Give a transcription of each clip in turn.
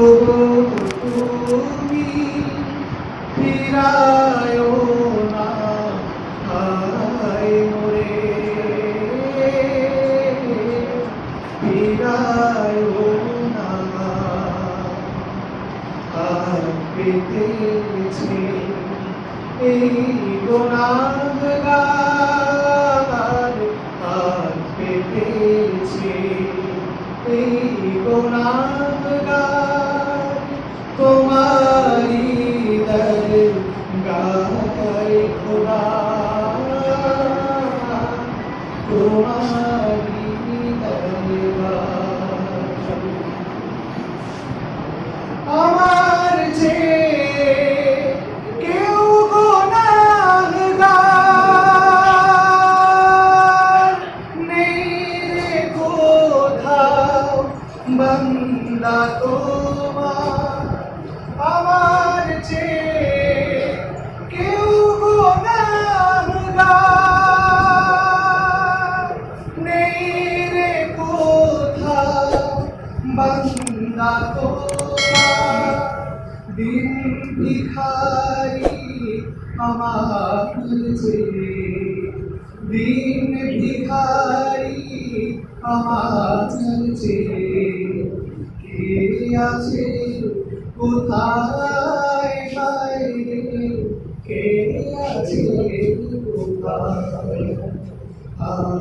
ওগো তুমি ফিরায়ো না হায় মোরে ফিরায়ো না আর পেতেছে। এই গোনাগার আর পেতেছে এই গোনাগার বান্দা তোমার, আমার যে কেউ গুনাহগার নেই রে কোথাও বান্দা তোমার। দিন ভিখারি আমার যে দিন ভিখারি আমার যে আছে কোথায় হায় রে? কে আছে কোথায় আর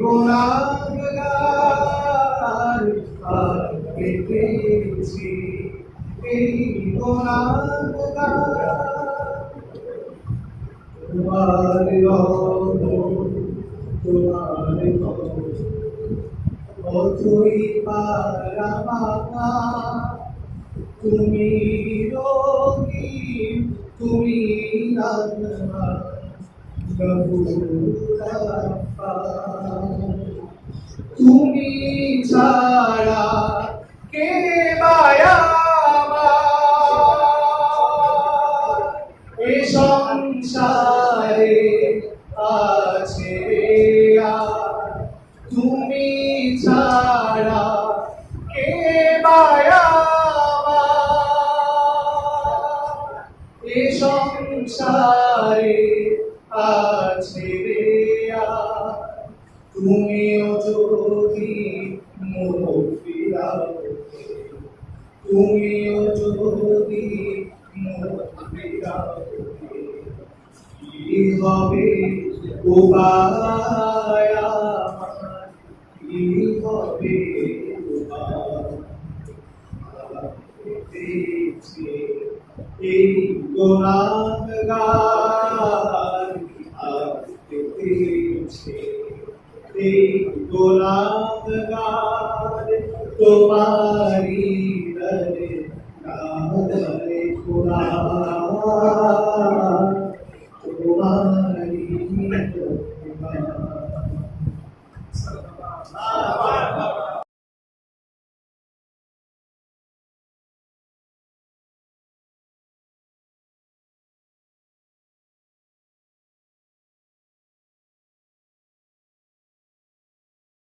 গোনাগার তোমার তোমার অথই পারামাতা তুমি রোগী তুমি আল্লাহ তুমি ছাড়া কে বায়া সংসারে আছে তুমি সংসারে আছে রে তুমিও যদি মোহ ফিরাও, তুমিও যদি মোহ ফিরাও, কি হবে? কি হবে এই গোলামগার আর পেতেছে এই গোলামগার